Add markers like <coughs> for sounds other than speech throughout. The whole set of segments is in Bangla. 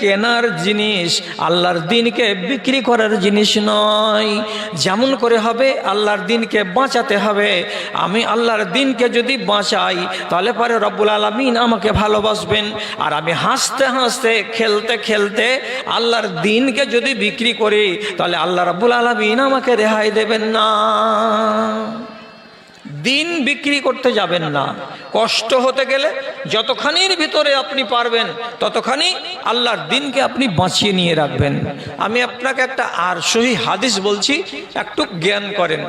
কেনার জিনিস, আল্লাহর দিনকে বিক্রি করার জিনিস নয়। যেমন করে হবে, আল্লাহর দিনকে বাঁচাতে হবে। আমি আল্লাহর দিনকে যদি বাঁচাই, তাহলে পরে রব্বুল আলমিন আমাকে ভালোবাসবেন। আর আমি হাসতে হাসতে, খেলতে খেলতে আল্লাহর দিনকে যদি বিক্রি করি, তাহলে আল্লাহ রব্বুল আলমিন আমাকে রেহাই দেবেন না। দিন বিক্রি করতে যাবেন না। কষ্ট হতে গেলে যতখানির ভিতরে আপনি পারবেন, ততখানি আল্লাহর দিনকে আপনি বাঁচিয়ে নিয়ে রাখবেন। আমি আপনাকে একটা আর সহি হাদিস বলছি, একটু জ্ঞান করেন।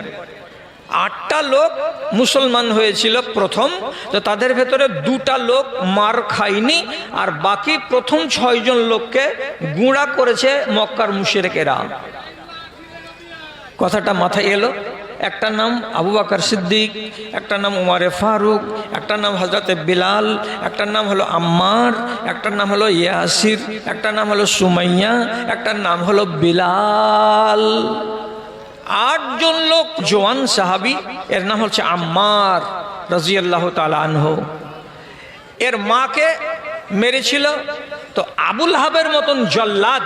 আটটা লোক মুসলমান হয়েছিল প্রথম, তো তাদের ভেতরে দুটা লোক মার খায়নি, আর বাকি প্রথম ছয়জন লোককে গুঁড়া করেছে মক্কার মুশেরেকেরা। কথাটা মাথায় এলো। একটা নাম আবু বাকর সিদ্দিক, একটা নাম উমারে ফারুক, একটা নাম হজরতে বিলাল, একটা নাম হলো আম্মার, একটা নাম হলো ইয়াসির, একটা নাম হলো সুমাইয়া, একটা নাম হলো বিলাল। আটজন লোক, জোয়ান সাহাবি, এর নাম হচ্ছে আম্মার রাজিয়াল্লাহ তালা আনহ। এর মাকে মেরেছিল তো আবুল হাবের মতন জল্লাদ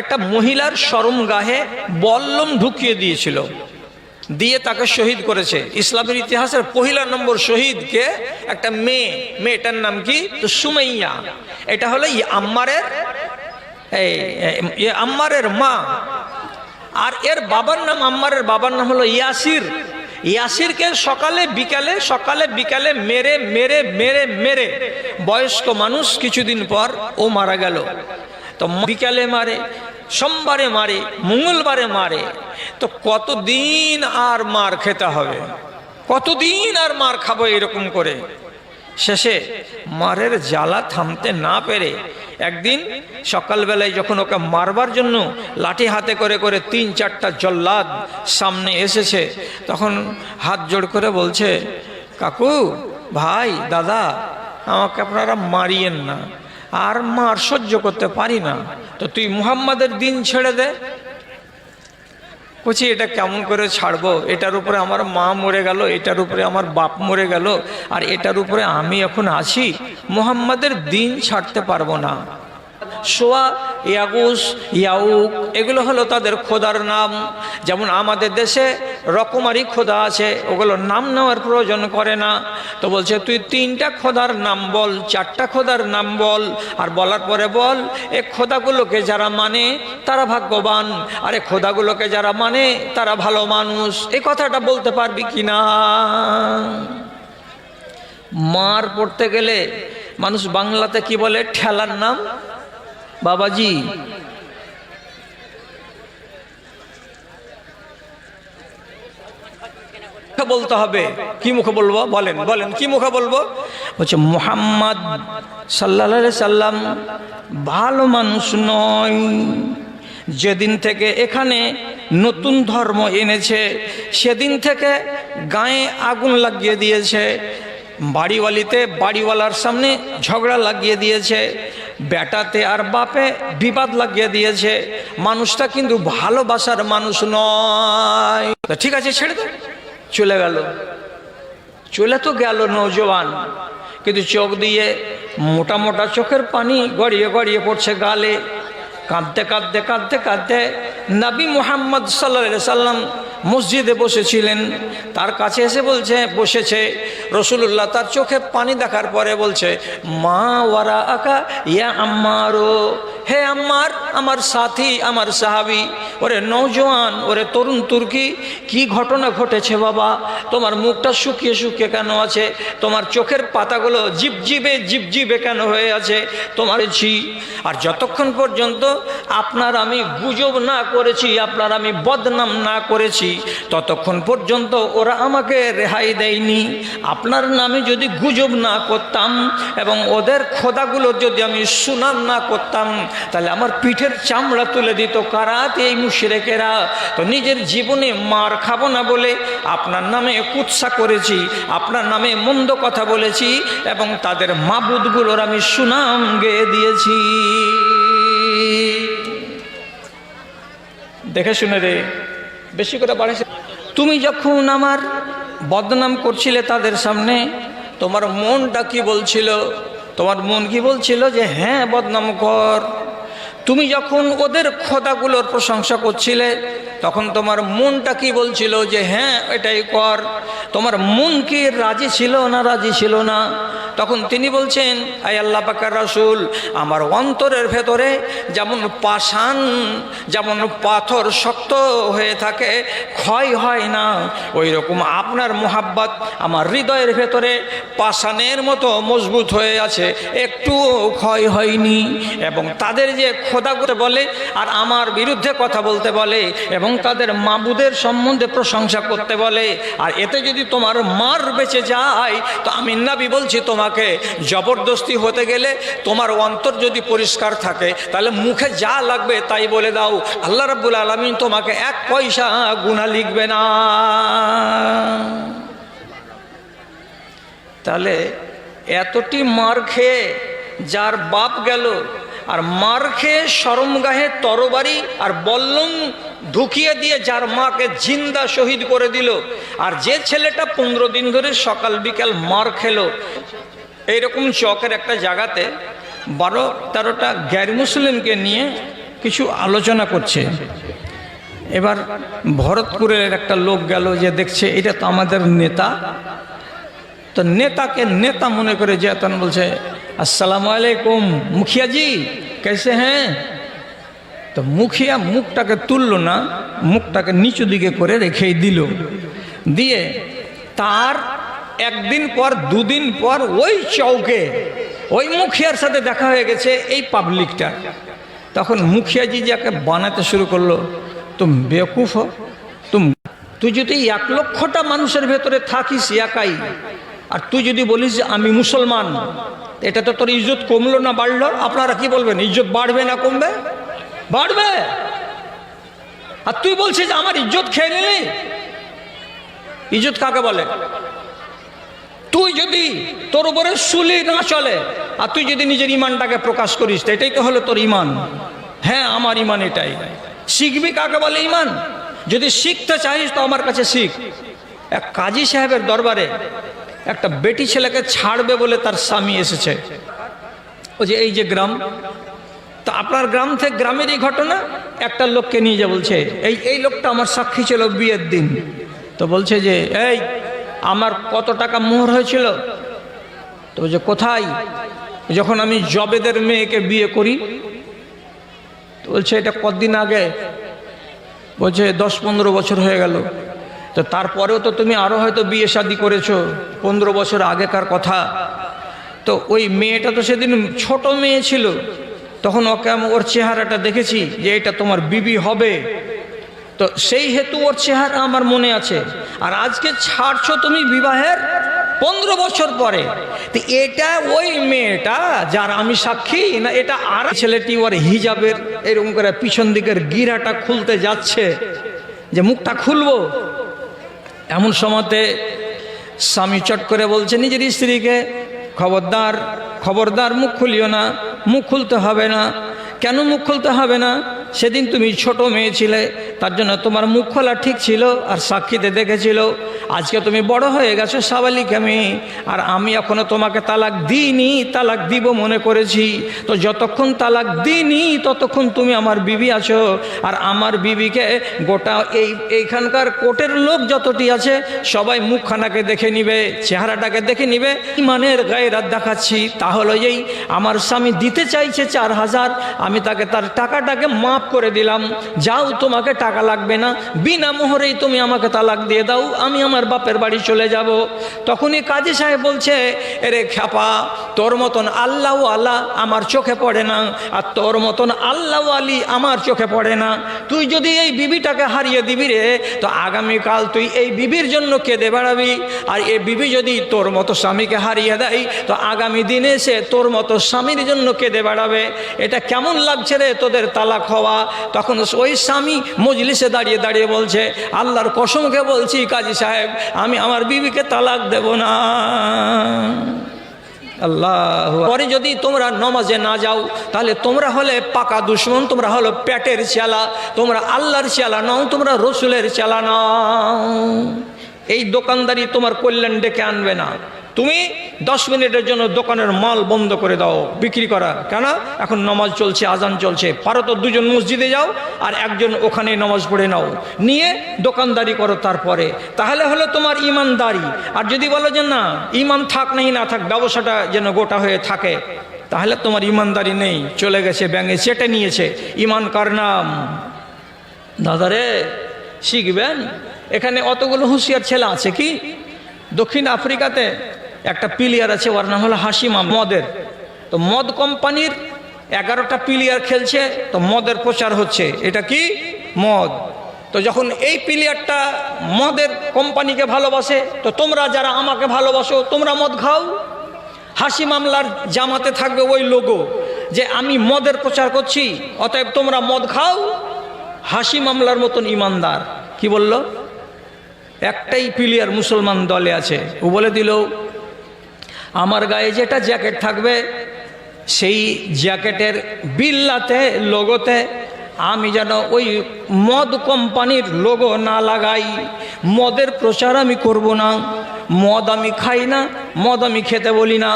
একটা মহিলার সরম গাহে বল্লম ঢুকিয়ে দিয়েছিল। দিয়ে তাকে শহীদ করেছে। ইসলামের ইতিহাসের পহিলা নম্বর শহীদকে একটা মেয়ে, মেয়েটার নাম কি? তো সুমাইয়া। এটা হলো আম্মারের, এই আম্মারের মা। আর এর বাবার নাম, আম্মারের বাবার নাম হলো ইয়াসির। ইয়াসিরকে সকালে, বিকালে সকালে, বিকালে মেরে মেরে মেরে মেরে বয়স্ক মানুষ কিছুদিন পর ও মারা গেল। তো বিকালে মারে সোমবারে মারে, মঙ্গলবারে মারে, তো কতদিন আর মার খেতে হবে? কতদিন আর মার খাব এরকম করে? শেষে মারের জ্বালা থামতে না পেরে একদিন সকালবেলায় যখন ওকে মারবার জন্য লাঠি হাতে করে করে তিন চারটা জল্লাদ সামনে এসেছে, তখন হাত জোড় করে বলছে, কাকু, ভাই, দাদা, আমাকে আপনারা মারিয়েন না। আর মার সহ্য করতে পারি না। তো তুই মুহাম্মাদের দিন ছেড়ে দে। বলছি এটা কেমন করে ছাড়বো? এটার উপরে আমার মা মরে গেল, এটার উপরে আমার বাপ মরে গেল, আর এটার উপরে আমি এখন আছি। মোহাম্মদের দিন ছাড়তে পারব না। সোয়া, ইয়াগুস, ইয়াউক, এগুলো হলো তাদের খোদার নাম। যেমন আমাদের দেশে রকমারি খোদা আছে, ওগুলো নাম নেওয়ার প্রয়োজন করে না। তো বলছে, তুই তিনটা খোদার নাম বল, চারটা খোদার নাম বল, আর বলার পরে বল, এ খোদাগুলোকে যারা মানে তারা ভাগ্যবান, আর এ খোদাগুলোকে যারা মানে তারা ভালো মানুষ। এই কথাটা বলতে পারবি কি না? মার পড়তে গেলে মানুষ বাংলাতে কি বলে? ঠেলার নাম? বাবাজি। বলতে হবে। কি মুখে বলব? বলেন বলেন, কি মুখে বলব? বলছে, মোহাম্মদ সাল্লা সাল্লাম ভালো মানুষ নয়। যেদিন থেকে এখানে নতুন ধর্ম এনেছে, সেদিন থেকে গায়ে আগুন লাগিয়ে দিয়েছে। বাড়িওয়ালিতে বাড়িওয়ালার সামনে ঝগড়া লাগিয়ে দিয়েছে, বেটাতে আর বাপে বিবাদ লাগিয়ে দিয়েছে। মানুষটা কিন্তু ভালোবাসার মানুষ নয়। ঠিক আছে, ছেড়ে দে। চলে গেল। চলে তো গেল নৌজওয়ান। কিন্তু চোখ দিয়ে মোটা মোটা চোখের পানি গড়িয়ে গড়িয়ে পড়ছে গালে। কাঁদতে কাঁদতে কাঁদতে কাঁদতে নবী মোহাম্মদ সাল্লা সাল্লাম মসজিদে বসেছিলেন। তার কাছে এসে বলছে, বসেছে। রসুল্লাহ তার চোখে পানি দেখার পরে বলছে, মা ওয়ারা আকা ইয়া আম্মারও হে আম্মার, আমার সাথী, আমার সাহাবি। ওরে নৌজওয়ান ওরে তরুণ তুর্কি, কি ঘটনা ঘটেছে বাবা? তোমার মুখটা শুকিয়ে শুকিয়ে কেন আছে? তোমার চোখের পাতাগুলো জিপজিবে জিপজিবে কেন হয়ে আছে? তোমার ঝি আর যতক্ষণ পর্যন্ত আপনার আমি গুজব না করেছি, আপনার আমি বদনাম না করেছি ততক্ষণ পর্যন্ত ওরা আমাকে রেহাই দেয়নি। আপনার নামে যদি গুজব না করতাম এবং ওদের খোদাগুলো যদি আমি সুনাম না করতাম, তাহলে আমার পিঠের চামড়া তুলে দিত কারাত এই মুশরেকেরা। তো নিজের জীবনে মার খাব না বলে আপনার নামে কুৎসা করেছি, আপনার নামে মন্দ কথা বলেছি এবং তাদের মাবুদগুলোর আমি সুনাম গেয়ে দিয়েছি। দেখে শুনে রে বেশি করে বাড়াইছে। তুমি যখন আমার বদনাম করছিলে তাদের সামনে, তোমার মনটা কি বলছিল? তোমার মন কি বলছিল যে হ্যাঁ বদনাম কর। তুমি যখন ওদের খোদাগুলোর প্রশংসা করছিলে, তখন তোমার মনটা কি বলছিল যে হ্যাঁ এটাই কর। তোমার মন কি রাজি ছিল না রাজি ছিল না? তখন তিনি বলছেন আই আল্লাহ পাকার রাসুল, আমার অন্তরের ভেতরে যেমন পাষাণ, যেমন পাথর শক্ত হয়ে থাকে, ক্ষয় হয় না। ওই রকম আপনার মোহাব্বত আমার হৃদয়ের ভেতরে পাষাণের মতো মজবুত হয়ে আছে একটু ক্ষয় হয়নি। এবং তাদের যে খোদা করতে বলে আর আমার বিরুদ্ধে কথা বলতে বলে এবং তাদের মাবুদের সম্বন্ধে প্রশংসা করতে বলে। আর এতে যদি তোমার মার বেঁচে যায়, তো আমি নাবি বলছি তোমাকে, জবরদস্তি হতে গেলে তোমার অন্তর যদি পরিষ্কার থাকে, তাহলে মুখে যা লাগবে তাই বলে দাও। আল্লাহ রাব্বুল আলমিন তোমাকে এক পয়সা গুণা লিখবে না। তাহলে এতটি মার খেয়ে যার বাপ গেল আর মার খেয়ে সরমগাহে তরবারি আর বল্লম ঢুকিয়ে দিয়ে যার মাকে জিন্দা শহীদ করে দিল। আর যে ছেলেটা পনেরো দিন ধরে সকাল বিকাল মার খেলো। এইরকম চকের একটা জায়গাতে বারো তেরোটা গ্যার মুসলিমকে নিয়ে কিছু আলোচনা করছে। এবার ভরতপুরের একটা লোক গেল যে দেখছে এটা তো আমাদের নেতা। তো নেতাকে নেতা মনে করে যে বলছে আসসালামাইকুম মুখিয়াজি কেসে হ্যাঁ তো মুখিয়া মুখটাকে তুলল না মুখটাকে নিচু দিকে করে রেখেই দিল দিয়ে তার একদিন পর দুদিন পর ওই চৌকে ওই মুখিয়ার সাথে দেখা হয়ে গেছে এই পাবলিকটা তখন মুখিয়াজি যাকে বানাতে শুরু করল তুম বেকুফ তুম তুই যদি এক লক্ষটা মানুষের ভেতরে থাকিস একাই আর তুই যদি বলিস যে আমি মুসলমান, এটা তো তোর ইজ্জত কমলো না বাড়লো? আপনারা কি বলবেন, ইজ্জত বাড়বে না কমবে? বাড়বে। আর তুই বলছিস আমার ইজ্জত খেয়ে নিলি? ইজ্জত কাকে বলে? তুই যদি তোর উপরে সুলি না চলে, আর তুই যদি নিজের ইমানটাকে প্রকাশ করিস এটাই তো হলো তোর ইমান। হ্যাঁ আমার ইমান এটাই। শিখবি কাকে বলে ইমান? যদি শিখতে চাইস তো আমার কাছে শিখ। এক কাজী সাহেবের দরবারে একটা বেটি ছেলেকে ছাড়বে বলে তার স্বামী এসেছে। ও যে এই যে গ্রাম, তো আপনার গ্রাম থেকে গ্রামেরই ঘটনা? একটা লোককে নিয়ে যা বলছে, এই এই লোকটা আমার সাক্ষী ছিল বিয়ের দিন। তো বলছে যে, এই, আমার কত টাকা মোহর হয়েছিল? তো বলছে, কোথায়? যখন আমি জবেদের মেয়েকে বিয়ে করি, তো বলছে, এটা কতদিন আগে? বলছে, দশ পনেরো বছর হয়ে গেল। তো তারপরেও তো তুমি আরও হয়তো বিয়ে শাদি করেছ, পনেরো বছর আগেকার কথা। তো ওই মেয়েটা তো সেদিন ছোট মেয়ে ছিল, তখন ওকে আমি ওর চেহারাটা দেখেছি যে এটা তোমার বিবি হবে। তো সেই হেতু ওর চেহারা আমার মনে আছে। আর আজকে ছাড়ছো তুমি বিবাহের পনেরো বছর পরে। তো এটা ওই মেয়েটা যার আমি সাক্ষী, না এটা আর ছেলেটি ওর হিজাবের এরকম করে পিছন দিকের গিরাটা খুলতে যাচ্ছে, যে মুখটা খুলবো এমন সময়তে স্বামী চট করে বলছে, নিজের স্ত্রীকে, খবরদার খবরদার, মুখ খুলিও না, মুখ খুলতে হবে না। কেন মুখ খুলতে হবে না? সেদিন তুমি ছোট মেয়ে ছিলে, তার জন্য তোমার মুখ খোলা ঠিক ছিল আর সাক্ষীতে দেখেছিল। আজকে তুমি বড় হয়ে গেছো সাবালিক আমি, আর আমি এখনও তোমাকে তালাক দিইনি, তালাক দিব মনে করেছি। তো যতক্ষণ তালাক দিইনি, ততক্ষণ তুমি আমার বিবি আছো, আর আমার বিবিকে গোটা এই, এইখানকার কোর্টের লোক যতটি আছে, সবাই মুখখানাকে দেখে নিবে, চেহারাটাকে দেখে নিবে। ইমানের গায়ে রাত দেখাচ্ছি তাহলে এই, আমার স্বামী দিতে চাইছে চার হাজার, আমি তাকে তার টাকাটাকে মাফ করে দিলাম। যাও, তোমাকে টাকা লাগবে না। বিনা মোহরেই তুমি আমাকে তালাক দিয়ে দাও। আমি আমার বাপের বাড়ি চলে যাব। তখনই কাজী সাহেব বলছে, এরে খ্যাপা, তোর মতন আল্লাহ আল্লাহ আমার চোখে পড়ে না। আর তোর মতন আল্লাহ আলী আমার চোখে পড়ে না। তুই যদি এই বিবিটাকে হারিয়ে দিবি রে, তো আগামীকাল তুই এই বিবির জন্য কেঁদে বেড়াবি। আর এই বিবি যদি তোর মতো স্বামীকে হারিয়ে দেয়, তো আগামী দিনে সে তোর মতো স্বামীর জন্য কেঁদে বেড়াবে। এটা কেমন লাগছে রে তোদের তালাক হওয়া? তখন ওই স্বামী মজলিসে দাঁড়িয়ে দাঁড়িয়ে বলছে, আল্লাহর কসমকে বলছি কাজী সাহেব, আমি আমার বিবিকে তালাক দেব না। আল্লাহ পরে যদি তোমরা নমাজে না যাও, তাহলে তোমরা হলে পাকা দুশ্মন, তোমরা হলো পেটের চেলা, তোমরা আল্লাহর চেলা নাও, তোমরা রসুলের চেলা নাও। এই দোকানদারি তোমার কল্যাণ ডেকে আনবে না। তুমি দশ মিনিটের জন্য দোকানের মাল বন্ধ করে দাও, বিক্রি করা। কেন এখন নামাজ চলছে, আজান চলছে। পারো তো দুজন মসজিদে যাও আর একজন ওখানে নামাজ পড়ে নাও। নিয়ে দোকানদারি করো তারপরে। তাহলে হলো তোমার ইমানদারি। আর যদি বলো যে না, ইমান থাক নেই না থাক, ব্যবসাটা যেন গোটা হয়ে থাকে, তাহলে তোমার ইমানদারি নেই। চলে গেছে, ব্যাঙে চেটে নিয়েছে। ইমান কার নাম? দাদারে, শিখবেন? এখানে অতগুলো হুঁশিয়ার ছেলে আছে কি? দক্ষিণ আফ্রিকাতে একটা প্লেয়ার আছে, ওর নাম হলো হাসিমা মদের। তো মদ কোম্পানির এগারোটা প্লেয়ার খেলছে, তো মদের প্রচার হচ্ছে। এটা কি? মদ। তো যখন এই প্লেয়ারটা মদের কোম্পানিকে ভালোবাসে, তো তোমরা যারা আমাকে ভালোবাসো, তোমরা মদ খাও। হাসি মামলার জামাতে থাকবে ওই লোগো যে আমি মদের প্রচার করছি, অতএব তোমরা মদ খাও। হাসি মামলার মতন ইমানদার। কি বলল? একটাই প্লেয়ার মুসলমান দলে আছে। ও বলে দিল আমার গায়ে যেটা জ্যাকেট থাকবে, সেই জ্যাকেটের বিল্লাতে, লোগোতে আমি যেন ওই মদ কোম্পানির লোগো না লাগাই। মদের প্রচার আমি করব না। মদ আমি খাই না, মদ আমি খেতে বলি না।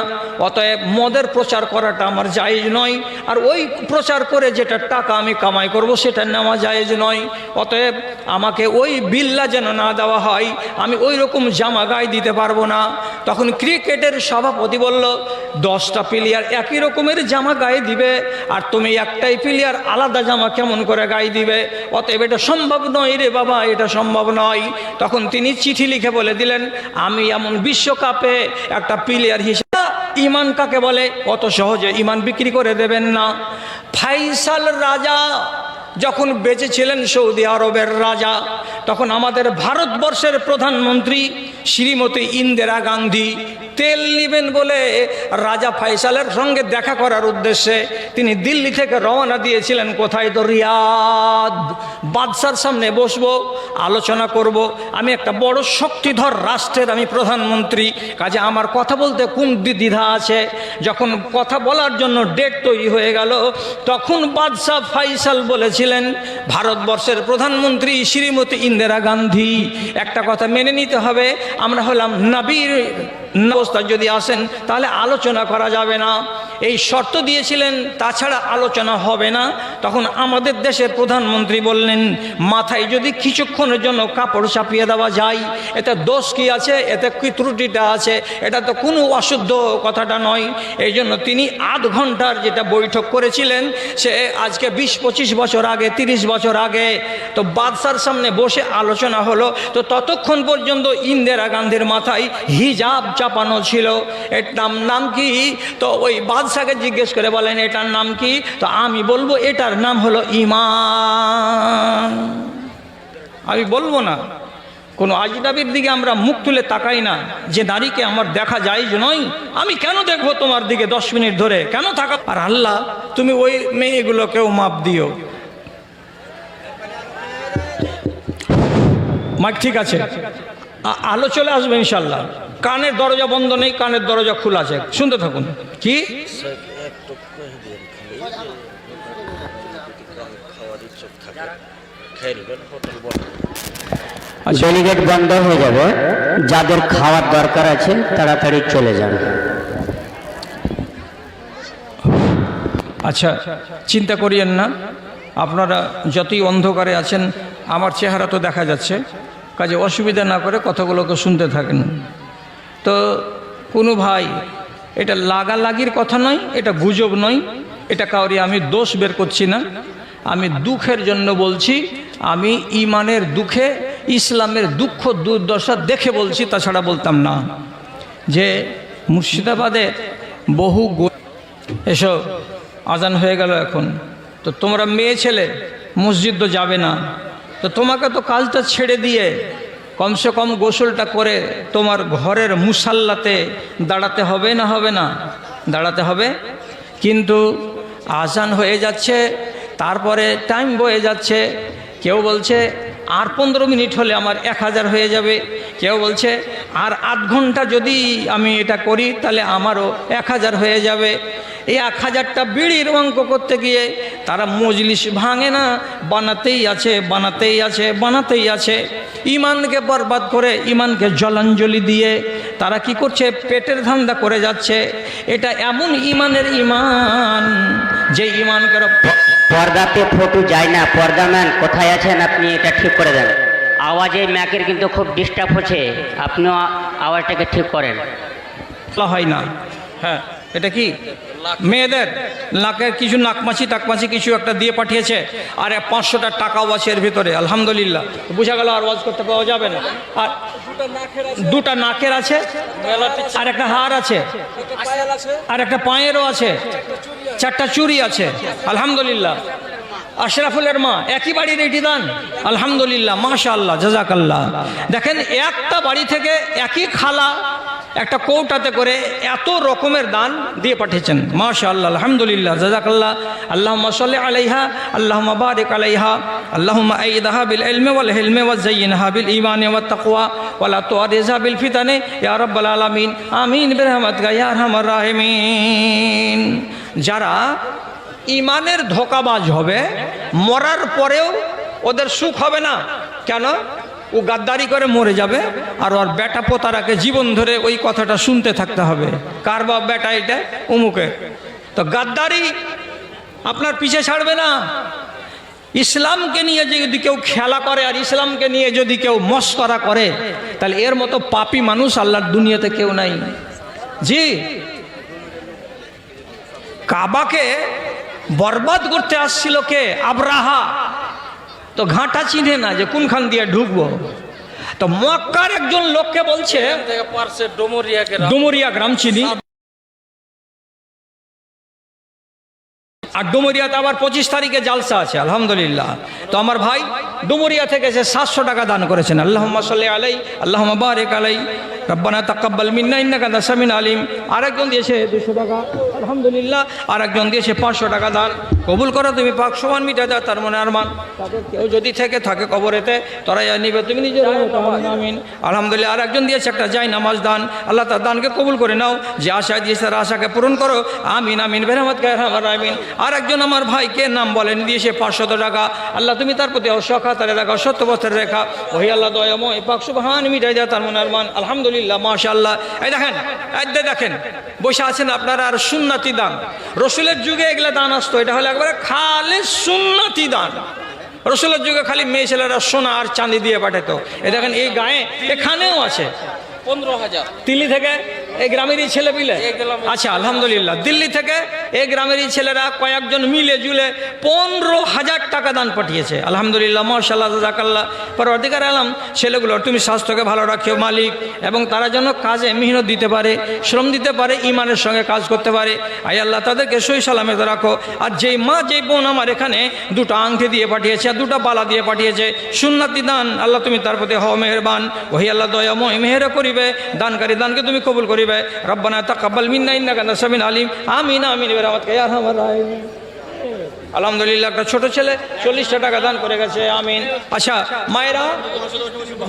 অতএব মদের প্রচার করাটা আমার জায়েজ নয়, আর ওই প্রচার করে যেটা টাকা আমি কামাই করব সেটা নেওয়া জায়েজ নয়। অতএব আমাকে ওই বিল্লা যেন না দেওয়া হয়, আমি ওই রকম জামা গায়ে দিতে পারব না। তখন ক্রিকেটের সভাপতি বলল, দশটা প্লেয়ার একই রকমের জামা গায়ে দিবে, আর তুমি একটাই প্লেয়ার আলাদা জামা কেমন করে গায়ে দিবে? অতএব এটা সম্ভব নয় রে বাবা, এটা সম্ভব নয়। তখন তিনি চিঠি লিখে বলে দিলেন, আমি এমন বিশ্বকাপে একটা প্লেয়ার হিসেবে, ইমান কাকে বলে? অত সহজে ইমান বিক্রি করে দেবেন না। ফাইসাল রাজা যখন বেঁচে ছিলেন সৌদি আরবের রাজা, তখন আমাদের ভারতবর্ষের প্রধানমন্ত্রী শ্রীমতী ইন্দিরা গান্ধী তেল নেবেন বলে রাজা ফাইসালের সঙ্গে দেখা করার উদ্দেশ্যে তিনি দিল্লি থেকে রওনা দিয়েছিলেন। কোথায় তো রিয়াদ। বাদশার সামনে বসবো, আলোচনা করব। আমি একটা বড় শক্তিধর রাষ্ট্রের আমি প্রধানমন্ত্রী। কাজে আমার কথা বলতে কোন দ্বিধা আছে? যখন কথা বলার জন্য ডেট তৈরি হয়ে গেল, তখন বাদশাহ ফাইসাল বলেছিলেন, ভারতবর্ষের প্রধানমন্ত্রী শ্রীমতী ইন্দিরা গান্ধী, একটা কথা মেনে নিতে হবে। আমরা হলাম নাবির অবস্থা যদি আসেন, তাহলে আলোচনা করা যাবে না। এই শর্ত দিয়েছিলেন, তাছাড়া আলোচনা হবে না। তখন আমাদের দেশের প্রধানমন্ত্রী বললেন, মাথায় যদি কিছুক্ষণের জন্য কাপড় চাপিয়ে দেওয়া যায়, এতে দোষ কি আছে? এতে কি ত্রুটিটা আছে? এটা তো কোনো অশুদ্ধ কথাটা নয়। এই জন্য তিনি আধ ঘণ্টার যেটা বৈঠক করেছিলেন, সে আজকে বিশ পঁচিশ বছর আগে, তিরিশ বছর আগে, তো বাদশার সামনে বসে আলোচনা হলো। তো ততক্ষণ পর্যন্ত ইন্দিরা গান্ধীর মাথায় হিজাব চাপানো ছিল। এর নাম নাম কি? তো ওই বাদশাকে জিজ্ঞেস করে বলেন, এটার নাম কি? তো আমি বলব, এটার নাম হলো ইমান। আমি বলব না। কোনো আজনাবির দিকে আমরা মুখ তুলে তাকাই না। যে নারীকে আমার দেখা যায় যে নয়, আমি কেন দেখব তোমার দিকে দশ মিনিট ধরে? কেন থাকা? আর আল্লাহ, তুমি ওই মেয়েগুলোকেও মাপ দিও। মাইক ঠিক আছে? আলো চলে আসবে ইনশাল্লাহ। কানের দরজা বন্ধ নেই কানের দরজা খোলা আছে। শুনতে থাকুন। কি? খেলবেন হোটেল বন্ধ বন্ধ হয়ে যাবে। যাদের খাওয়ার দরকার আছে তাড়াতাড়ি চলে যান। আচ্ছা চিন্তা করিয়েন না। আপনারা যতই অন্ধকারে আছেন আমার চেহারা তো দেখা যাচ্ছে। কাজে অসুবিধা না করে কথাগুলোকে শুনতে থাকেন। তো কোনো ভাই, এটা লাগালাগির কথা নয়, এটা গুজব নয়, এটা কাউরি আমি দোষ বের করছি না। আমি দুঃখের জন্য বলছি, আমি ইমানের দুঃখে, ইসলামের দুঃখ দুর্দশা দেখে বলছি, তাছাড়া বলতাম না। যে মুর্শিদাবাদে বহু গো- এসো, আজান হয়ে গেল এখন। তো তোমরা মেয়ে ছেলে, মসজিদ তো যাবে না। তো তোমাকে তো কাজটা ছেড়ে দিয়ে কমসে কম গোসলটা করে তোমার ঘরের মুসাল্লাতে দাঁড়াতে হবে না হবে না? দাঁড়াতে হবে। কিন্তু আজান হয়ে যাচ্ছে, তারপরে টাইম বয়ে যাচ্ছে। কেউ বলছে আর পনেরো মিনিট হলে আমার এক হাজার হয়ে যাবে। কেউ বলছে, আর আধ ঘণ্টা যদি আমি এটা করি, তাহলে আমারও এক হাজার হয়ে যাবে। এই এক হাজারটা বিড়ির অঙ্ক করতে গিয়ে তারা মজলিস ভাঙে না, বানাতেই আছে বানাতেই আছে বানাতেই আছে। ইমানকে বরবাদ করে ইমানকে জলাঞ্জলি দিয়ে তারা কি করছে? পেটের ধান্দা করে যাচ্ছে। এটা এমন ইমানের ইমান যে ইমানকে পর্দাতে ফটো যায় না। পর্দা ম্যান, কোথায় আছেন আপনি? এটা ঠিক করে দেন। আওয়াজে ম্যাকের কিন্তু খুব ডিস্টার্ব হচ্ছে। আপনিও আওয়াজটাকে ঠিক করেন। হয় না। হ্যাঁ এটা কি? মেয়েদের নাকের কিছু নাকমাছি টাকমাছি কিছু একটা দিয়ে পাঠিয়েছে আর পাঁচশোটা টাকাও আছে এর ভিতরে আলহামদুলিল্লাহ। বোঝা গেল আর ওয়াজ করতে পাওয়া যাবে না। আর দুটা নাকের আছে। আর একটা হার আছে আর একটা পায়েরও আছে চারটা চুরি আছে আলহামদুলিল্লাহ। আশরাফুলের মা একই বাড়ির এটি দান আলহামদুলিল্লাহ মাশা আল্লাহ জাজাকাল্লাহ। দেখেন একটা বাড়ি থেকে একই খালা একটা কৌটাতে করে এত রকমের দান দিয়ে পাঠিয়েছেন। মাশা আল্লাহ আলহামদুলিল্লাহ জাজাকাল্লাহ আল্লাহ সাল্লি আলাইহা আল্লাহ বারিক আলাইহা। আল্লাহ আইদাহা বিল ইলমে ওয়াল হিলমে ওয়াল জাইয়িনহা বিল ঈমানি ওয়াত তাকওয়া। ওয়ালা তুআরিজহা বিল ফিতানে, ইয়া রাব্বাল আলামিন। আমিন, বিরহমাতিকা, ইয়া আরহামার রাহিমিন। যারা ইমানের ধোকাবাজ হবে, মরার পরেও ওদের সুখ হবে না। কেন? ও গাদ্দারি করে মরে যাবে আর ওর বেটা পোতারাকে জীবন ধরে ওই কথাটা শুনতে থাকতে হবে। কার বাপ বেটা এটা? অমুকে তো গাদ্দারি আপনার পিছে ছাড়বে না। ইসলামকে নিয়ে যদি কেউ খেলা করে আর ইসলামকে নিয়ে যদি কেউ মস্করা করে, তাহলে এর মতো পাপি মানুষ আল্লাহর দুনিয়াতে কেউ নাই। জি। কাবাকে বরবাদ করতে আসছিল কে? আবরাহা। তো ঘাঁটা চিনে না যে কোনখান দিয়ে ঢুকবো। তো মক্কার একজন লোককে বলছে, ডুমুরিয়া গ্রাম চিনি। আর ডুমুরিয়াতে আবার পঁচিশ তারিখে জালসা আছে, আলহামদুলিল্লাহ। তো আমার ভাই ডুমুরিয়া থেকে সে সাতশো টাকা দান করেছেন। আল্লাহ সাল্লি আলাই আল্লাহ বারেক আলাই রব্বানা তাকাব্বাল মিন্না ইন্নাকা দাসামিন আলিম। আরেকজন দিয়েছে দুশো টাকা, আলহামদুলিল্লাহ। আরেকজন দিয়েছে পাঁচশো টাকা দান। কবুল করো তুমি, পাক সমান মিটা দাও, তার মনে আরমান। কেউ যদি থেকে, থাকে কবরেতে, তারাই নিবে, তুমি নিজের আমিন। আলহামদুলিল্লাহ, আরেকজন দিয়েছে একটা যাই নামাজ দান। আল্লাহ তার দানকে কবুল করে নাও। যে আশা দিয়েছে, তার আশাকে পূরণ করো। আমিন আমিন, বেরহামত আমার আমিন। আরেকজন আমার ভাইকে নাম বলেন দিয়েছে পাঁচশত টাকা। আল্লাহ তুমি তার প্রতি রাখা সত্য বছর রেখা। ওহি আল্লাহ দয়াময় পাক সুবহান মিটাই দেয় তার মনে। আলহামদুলিল্লাহ মাশাআল্লাহ। এই দেখেন দেখেন বসে আছেন আপনারা আর সুন্নাতি দান। রসুলের যুগে এগুলা দান আসতো এটা হলো একবারে খালি সুন্নাতি দান। রসুলের যুগে খালি মেয়ে ছেলেরা সোনা আর চাঁদি দিয়ে পাঠাতো। এ দেখেন এই গায়ে এখানেও আছে। পনেরো হাজার। দিল্লি থেকে এই গ্রামেরই ছেলে মিলে আচ্ছা আলহামদুলিল্লাহ। দিল্লি থেকে এই গ্রামেরই ছেলেরা কয়েকজন মিলে জুলে পনেরো হাজার টাকা দান পাঠিয়েছে। আলহামদুলিল্লাহ মার্শাল্লাহ জাকাল্লাহ পর অধিকার আলাম, ছেলেগুলো, তুমি স্বাস্থ্যকে ভালো রাখিও, মালিক, এবং তারা যেন কাজে মেহনত দিতে পারে, শ্রম দিতে পারে ইমানের সঙ্গে কাজ করতে পারে। আই আল্লাহ, তাদেরকে সই সালামে রাখো। আর যেই মা, যেই বোন আমার এখানে দুটো আংটি দিয়ে পাঠিয়েছে আর দুটো বালা দিয়ে পাঠিয়েছে, সুন্নাতি দান, আল্লাহ তুমি তার প্রতি হও মেহরবান। ওহি আল্লাহ, দয়াময়, মেহের করিবে, দানকারী দানকে তুমি কবুল করিবে। রব্বানা তাকাব্বাল মিন্না ইন্নাকা সামিউল আলিম। আমিন আমিন। বিরহমাতিকা ইয়া আরহামার রাহিমিন আলহামদুলিল্লাহ, একটা ছোট ছেলে, চল্লিশটা টাকা দান করে গেছে, আমিন। আচ্ছা মায়েরা?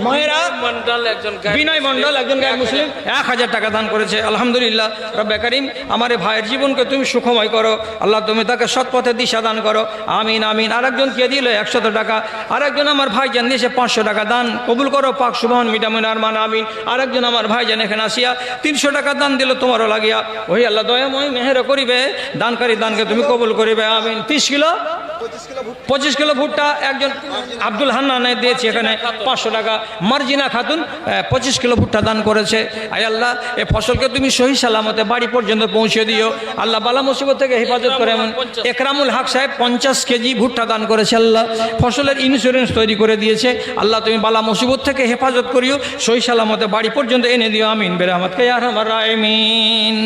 মায়েরা? মন্ডল একজন বিনয় মন্ডল একজন গায়ের মুসলিম, এক হাজার টাকা দান করেছে, আলহামদুলিল্লাহ, রব্বে করিম, আমার ভাইয়ের জীবনকে তুমি সুখময় করো, আল্লাহ তুমি তাকে সৎ পথে দিশা দান করো, আমিন আমিন। আরেকজন কে দিল একশত টাকা? আরেকজন আমার ভাই জান দিয়েছে পাঁচশো টাকা দান, কবুল করো, পাক সুবহান মিটামিন আরমান আমিন। আরেকজন আমার ভাই জান এখানে আসিয়া, তিনশো টাকা দান দিল তোমারও লাগিয়া। ওই আল্লাহ, দয়াময় মেহের করিবে, দানকারী দানকে তুমি কবুল করিবে, আমিন। তিরিশ কিলো? পঁচিশ কিলো ভুট্টা একজন আব্দুল হান্নানে দিয়েছে এখানে পাঁচশো টাকা মার্জিনা খাতুন পঁচিশ কিলো ভুট্টা দান করেছে। আয় আল্লাহ, এ ফসলকে তুমি সহি সালামতে বাড়ি পর্যন্ত পৌঁছে দিও। আল্লাহ বালা মুসিবত থেকে হেফাজত করে এমন। একরামুল হক সাহেব পঞ্চাশ কেজি ভুট্টা দান করেছে আল্লাহ। ফসলের ইন্স্যুরেন্স তৈরি করে দিয়েছে। আল্লাহ তুমি বালা মুসিবত থেকে হেফাজত করিও। সহি সালামতে বাড়ি পর্যন্ত এনে দিও। আমিন বেরে আমার কে আর আমিন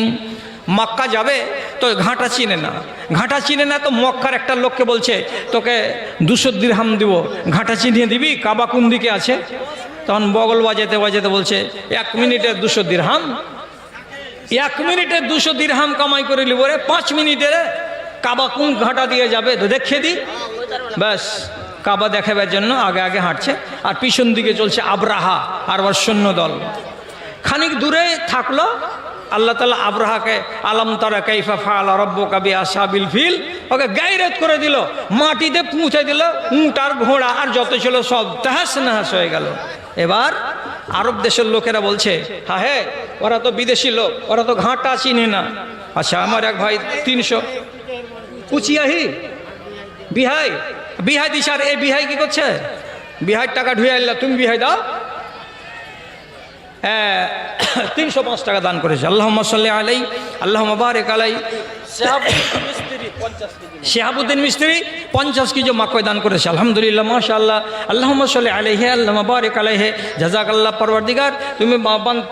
মক্কা যাবে তো ঘাঁটা চিনে না। ঘাঁটা চিনে না তো মক্কার একটা লোককে বলছে, তোকে দুশো দিরহাম দিব। ঘাঁটা চিনিয়ে দিবি? কাবা কোন দিকে আছে? তখন বগল বাজাতে বাজাতে বলছে, এক মিনিটে দুশো দিরহাম। এক মিনিটে দুশো দিরহাম কামাই করে নিব রে। পাঁচ মিনিটে কাবা কোন ঘাঁটা দিয়ে যাবে? তো দেখিয়ে দিই ব্যাস, কাবা দেখাবার জন্য আগে আগে হাঁটছে। আর পিছন দিকে চলছে আবরাহা, আর সৈন্য দল খানিক দূরে থাকল আল্লাহ তালা আব্রাহাকে আলম তারা কাইফা ফাল রব্য কাবি আসাবিল ফিল, ওকে গাইরেত করে দিল, মাটিতে পৌঁছে দিল উঁট আর ঘোড়া আর যত ছিল সব তাহাস নাহাস হয়ে গেল। এবার আরব দেশের লোকেরা বলছে হ্যাঁ হ্যাঁ ওরা তো বিদেশি লোক, ওরা তো ঘাঁটা চিনে না। আচ্ছা আমার এক ভাই তিনশো কুচিয়াহি, বিহাই বিহাই দিশার, এই বিহাই কি করছে? বিহাই টাকা ঢুয়ে আনলা, তুমি বিহাই দাও <coughs> তিনশো পাঁচ টাকা দান করেছে। আল্লাহ সাল্লি আলাই আল্লাহ বারেক আলাই শেহাবুদ্দিন মিস্ত্রি পঞ্চাশ কেজি মাকয় দান করেছে। আলহামদুলিল্লাহ মাশা আল্লাহ আল্লাহ সাল্লি আলাইহে আল্লাহ বারেক আলাইহে। জাজাক আল্লাহ পরবর্দিগার তুমি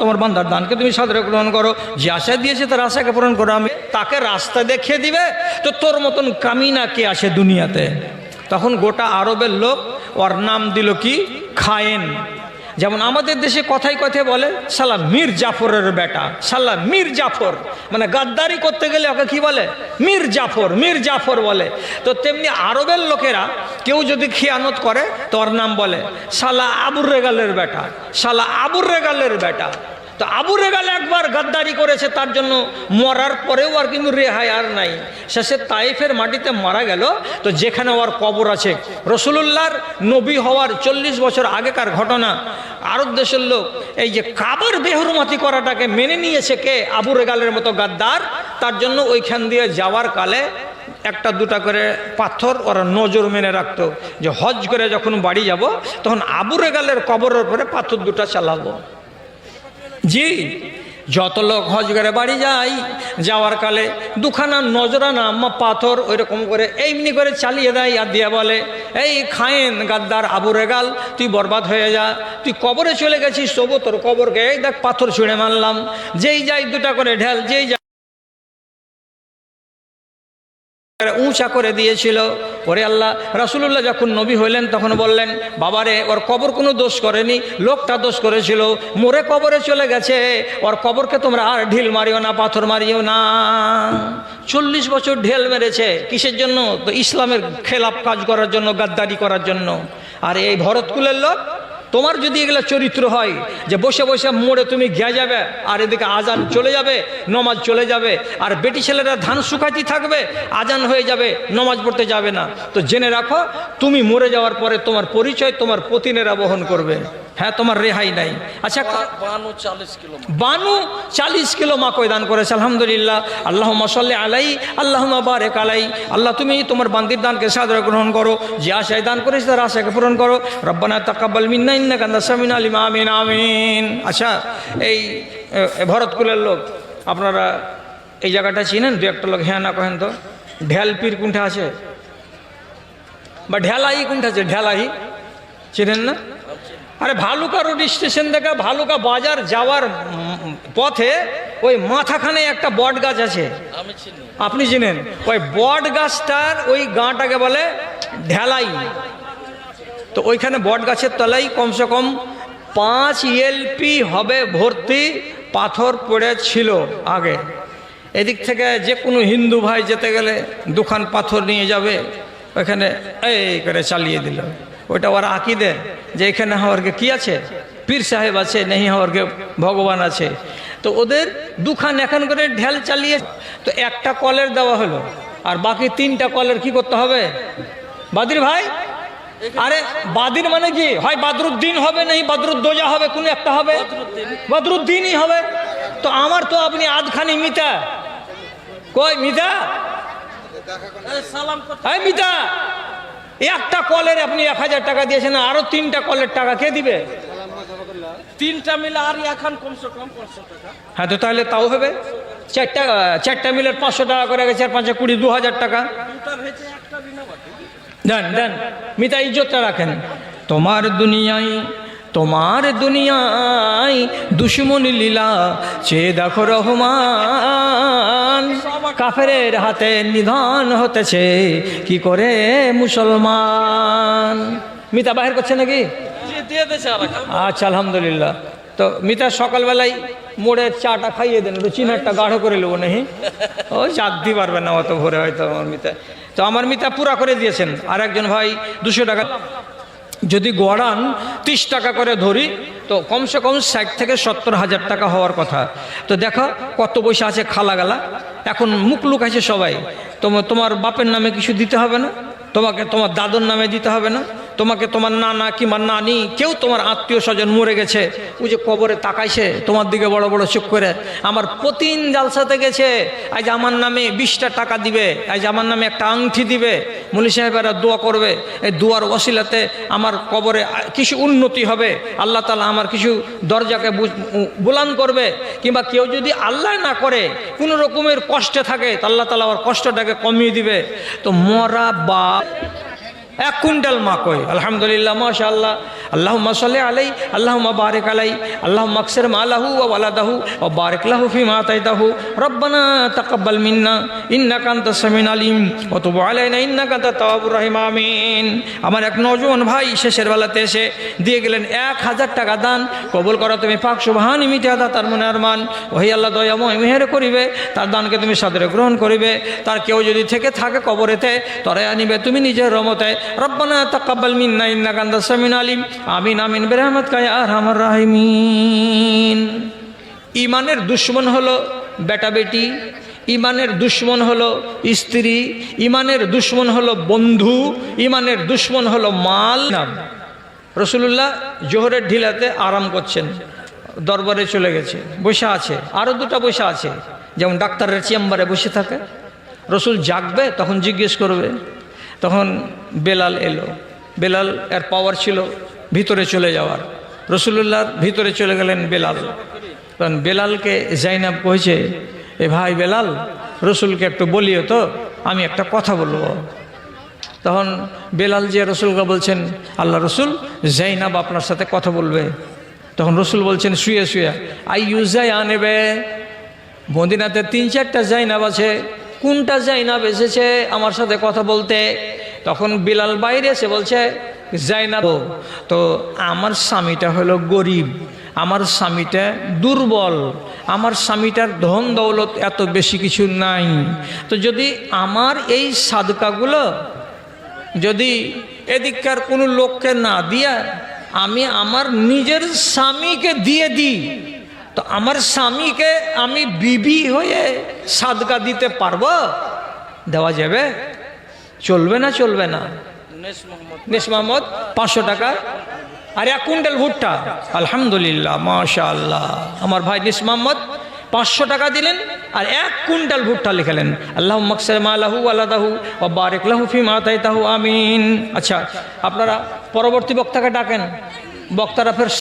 তোমার বান্দার দানকে তুমি সাদরে গ্রহণ করো। যে আশা দিয়েছে তার আশাকে পূরণ করো। আমি তাকে রাস্তা দেখিয়ে দিবে তো তোর মতন কামিনা কে আসে দুনিয়াতে? তখন গোটা আরবের লোক ওর নাম দিল কি? খায়েন। যেমন আমাদের দেশে কথায় কথায় বলে, সালা মীর জাফরের বেটা, সালা মীর জাফর। মানে গাদ্দারি করতে গেলে ওকে কি বলে? মীর জাফর মীর জাফর বলে। তো তেমনি আরবের লোকেরা কেউ যদি খিয়ানত করে, তোর নাম বলে, সালা আবুর রেগালের বেটা, সালা আবুর রেগালের বেটা। তো আবু রেগাল একবার গাদ্দারি করেছে, তার জন্য মরার পরেও আর কিন্তু রেহাই আর নাই। শেষে তাইফের মাটিতে মারা গেল, তো যেখানে ওর কবর আছে। রসুলুল্লাহর নবী হওয়ার চল্লিশ বছর আগেকার ঘটনা। আরব দেশের লোক, এই যে কাবার বেহরমাতি করাটাকে মেনে নিয়েছে কে? আবু রেগালের মতো গাদ্দার। তার জন্য ওইখান দিয়ে যাওয়ার কালে একটা দুটা করে পাথর ওরা নজর মেনে রাখতো, যে হজ করে যখন বাড়ি যাব, তখন আবু রেগালের কবরের উপরে পাথর দুটা চালাবো। জি, যত লোক হজ করে বাড়ি যায়, যাওয়ার কালে দুখানা নজরানা আম্মা পাথর ওইরকম করে এমনি করে চালিয়ে দেয় আর দিয়ে বলে, এই খায়েন গাদ্দার আবু রেগাল, তুই বরবাদ হয়ে যা, তুই কবরে চলে গেছিস, তবু তোর কবরকে, এই দেখ পাথর ছুঁড়ে মারলাম, যেই যাই দুটা করে ঢেল, যেই যাই উঁচা করে দিয়েছিল। ওরে আল্লাহ, রাসুলুল্লাহ যখন নবী হইলেন তখন বললেন, বাবারে, ওর কবর কোনো দোষ করেনি, লোকটা দোষ করেছিল, মোরে কবরে চলে গেছে, ওর কবরকে তোমরা আর ঢিল মারিও না, পাথর মারিও না। চল্লিশ বছর ঢেল মেরেছে, কিসের জন্য? তো ইসলামের খেলাপ কাজ করার জন্য, গাদ্দারি করার জন্য। আর এই ভরতকুলের লোক তোমার যদি এগুলো চরিত্র হয় যে বসে বসে মোড়ে তুমি গিয়া যাবে, আর এদিকে আজান চলে যাবে, নমাজ চলে যাবে, আর বেটি ছেলেরা ধান শুকাইতে থাকবে, আজান হয়ে যাবে, নমাজ পড়তে যাবে না। তো জেনে রাখো, তুমি মরে যাওয়ার পরে তোমার পরিচয় তোমার পতিনেরা বহন করবে। হ্যাঁ তোমার রেহাই নাই। আচ্ছা বানো চালিশ কিলো বানু চালিশ কিলো করেছে আলহামদুলিল্লাহ। আল্লাহ মসল্লে আলাই আল্লাহ বারেক আলাই। আল্লাহ তুমি তোমার বান্দির দানকে সাদরে গ্রহণ করো। যে আশায় দান করেছে তার আশাকে পূরণ করো। রব্বানা তাকাব্বাল মিন্না ইন্না কান্দা সামিন আলিম আমিন আমিন। আচ্ছা এই ভরতকুলের লোক আপনারা এই জায়গাটা চিনেন? দু একটা লোক হ্যাঁ না কহেন তো? ঢেল পীর কোনটা আছে? বা ঢেলাই কোনটা আছে ঢেলাই চিনেন না? আরে ভালুকা রোড স্টেশন থেকে ভালুকা বাজার যাওয়ার পথে ওই মাথাখানে একটা বট গাছ আছে। আপনি চিনেন? ওই বট গাছটার ওই গাঁটাকে বলে ঢেলাই। তো ওইখানে বট গাছের তলায় কমসে কম পাঁচ এলপি হবে ভর্তি পাথর পড়েছিল আগে। এদিক থেকে যে কোনো হিন্দু ভাই যেতে গেলে দুখান পাথর নিয়ে যাবে। ওইখানে এই করে চালিয়ে দিল। ওইটা ওরা আঁকি দেয় যে এখানে হওয়ারকে কি আছে? পীর সাহেব আছে নেই হওয়ারকে ভগবান আছে। তো ওদের দুখান এখন করে ঢেল চালিয়ে তো একটা কলের দেওয়া হলো। আর বাকি তিনটা কলের কি করতে হবে? বাদির ভাই? আরে বাদির মানে কি? হয় বাদরুদ্দিন হবে নেই বাদরুদ্দোজা হবে কোন একটা হবে? বাদরুদ্দিনই হবে। তো আমার তো আপনি আধখানি মিতা। কই মিতা? সালাম মিতা একটা কলের আপনি এক হাজার টাকা দিয়েছেন আরও তিনটা কলের টাকা কে দিবে? তিনটা মিলে আর এখন কমসে কম পাঁচশো টাকা। হ্যাঁ তো তাহলে তাও হবে। চারটা চারটা মিলের পাঁচশো টাকা করে গেছে আর পাঁচশো কুড়ি দু হাজার টাকা। দেন দেন মিতা ইজ্জতটা রাখেন। তোমার দুনিয়ায় তোমার দুনিয়ায় দুশ্মনী লীলা চে দেখো রহমান। কাফেরের হাতে নিধন হতেছে, কি করে মুসলমান? মিতা বাহির করছে নাকি? আচ্ছা আলহামদুলিল্লাহ। তো মিতা, সকালবেলায় মোড়ে চাটা খাইয়ে দেন তো একটু একটা গাঢ় করে নেব নাহি ও চাকতে পারবে না অত ভোরে হয়তো আমার মিতা। তো আমার মিতা পুরা করে দিয়েছেন। আর একজন ভাই দুশো টাকা যদি গড়ান তিরিশ টাকা করে ধরি, তো কমসে কম ষাট থেকে সত্তর হাজার টাকা হওয়ার কথা। তো দেখা কত পয়সা আছে খালা গালা এখন মুখ আছে সবাই। তোমার তোমার বাপের নামে কিছু দিতে হবে না? তোমাকে, তোমার দাদুর নামে দিতে হবে না? তোমাকে তোমার নানা কিংবা নানি, কেউ তোমার আত্মীয় স্বজন মরে গেছে। ওই যে কবরে তাকাইছে, তোমার দিকে বড় বড় চোখ করে। আমার প্রতিদিন জালসাতে গেছে, আজ আমার নামে বিশটা টাকা দিবে, আজ আমার নামে একটা আংটি দিবে। মুলি সাহেবেরা দোয়া করবে, এই দোয়ার ওসিলাতে আমার কবরে কিছু উন্নতি হবে। আল্লাহ তালা আমার কিছু দরজাকে বুলান করবে। কিংবা কেউ যদি আল্লাহ না করে, কোনো রকমের কষ্টে থাকে, তো আল্লাহ তালা আমার কষ্টটাকে কমিয়ে দিবে। তো মরা বা এক কুইন্টাল মা কই আলহামদুলিল্লাহ মাশা আল্লাহ আল্লাহ মাসাল্লাহ আলাই আল্লাহ মা বারেক আলাই আল্লাহ মকসের মালাহু ও ওয়ালাদাহু ও বারেক লাহু ফি মা তাইতাহু রব্বানা তাকাব্বাল মিন্না, ইন্নাকা আনতাস সামিউল আলিম, ওয়া তুব আলাইনা, ইন্নাকা আনতাত তাওয়াবুর রহিম, আমিন। আমার এক নজওয়ান ভাই শেষের বেলাতে এসে দিয়ে গেলেন, এক হাজার টাকা দান, কবুল করো তুমি, পাক সুবহান মিটে আদা, তার মনে আর মান। ওহি আল্লাহ দয়াময় মেহের করিবে, তার দানকে তুমি সাদরে গ্রহণ করিবে। তার কেউ যদি থেকে থাকে কবরেতে তরে আনিবে, তুমি নিজের রমতে রব্বানা তাকাব্বাল মিন্না, ইন্নাকা আনতাস সামিউল আলিম। আমিন আমিন, বিরহমাতিকা ইয়া আরহামার রাহিমিন। ইমানের দুশ্মন হলো বেটা বেটি, ইমানের দুশ্মন হলো স্ত্রী, ইমানের দুশ্মন হলো বন্ধু, ইমানের দুশ্মন হলো মাল। নাম। রসুল্লাহ জোহরের ঢিলাতে আরাম করছেন, দরবারে চলে গেছে, বসে আছে আরও দুটো বসে আছে, যেমন ডাক্তারের চেম্বারে বসে থাকে। রসুল জাগবে, তখন জিজ্ঞেস করবে তখন বেলাল এলো। বেলাল এর পাওয়ার ছিল ভিতরে চলে যাওয়ার। রসুল্লাহর ভিতরে চলে গেলেন বেলাল। তখন বেলালকে জাইনাব কয়েছে এ ভাই বেলাল, রসুলকে একটু বলিও তো, আমি একটা কথা বলব। তখন বেলাল যে রসুলকে বলছেন, আল্লাহ রসুল, জাইনাব আপনার সাথে কথা বলবে। তখন রসুল বলছেন, শুয়ে শুয়ে। আই ইউজাই আনেবে মদিনাতে তিন চারটা জাইনাব আছে। কোনটা জাইনাব এসেছে আমার সাথে কথা বলতে? তখন বিলাল বাইরে এসে বলছে, জাইনাব, তো আমার স্বামীটা হলো গরিব, আমার স্বামীটা দুর্বল, আমার স্বামীটার ধন দৌলত এত বেশি কিছু নাই। তো যদি আমার এই সাদকাগুলো যদি এদিককার কোনো লোককে না দিয়া, আমি আমার নিজের স্বামীকে দিয়ে দিই তো আমার স্বামীকে আমি বিবি হয়ে সাদকা দিতে পারব? দেওয়া যাবে? চলবে না চলবে না? নেস মোহাম্মদ। পাঁচশো টাকা। আর এক কুইন্টাল ভুট্টা। আলহামদুলিল্লাহ মাশা আল্লাহ আমার ভাই নিস মোহাম্মদ পাঁচশো টাকা দিলেন আর এক কুইন্টাল ভুট্টা লিখালেন। আল্লাহ মকসের মালাহু আল্লাহু ও বারেক লাহু ফি মাতাই তাহু আমিন। আচ্ছা আপনারা পরবর্তী বক্তাকে ডাকেন। বক্তারা ফের